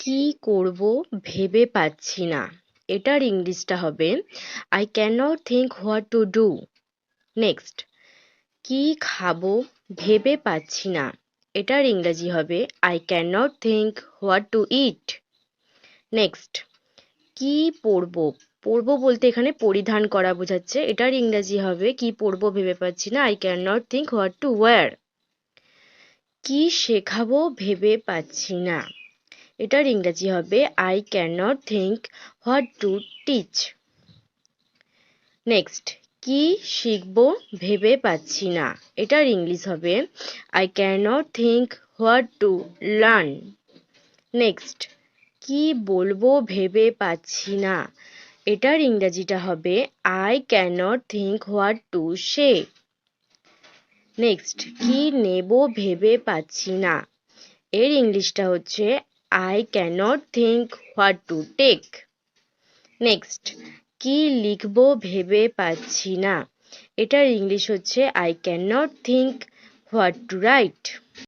কী করব ভেবে পাচ্ছি না। এটার ইংলিশটা হবে I can not think what to do next কী খাব ভেবে পাচ্ছি না। এটার ইংরাজি হবে I can not think what to eat next কি পরব পরব বলতে এখানে পরিধান করা বোঝাচ্ছে। এটার ইংরাজি হবে, কি পরব ভেবে পাচ্ছি না? I can not think what to wear কি শেখাবো ভেবে পাচ্ছি না। এটার ইংরাজি হবে I can not think what to teach next কি শিখব ভেবে পাচ্ছি না। এটার ইংলিশ হবে I can not think what to learn next কি বলব ভেবে পাচ্ছি না? এটার ইংরাজিটা হবে I can not think what to say next কি নেব ভেবে পাচ্ছি না? এর ইংলিশটা হচ্ছে I can think what to take next কি লিখব ভেবে পাচ্ছি না। এটার ইংলিশ হচ্ছে I can not think what to write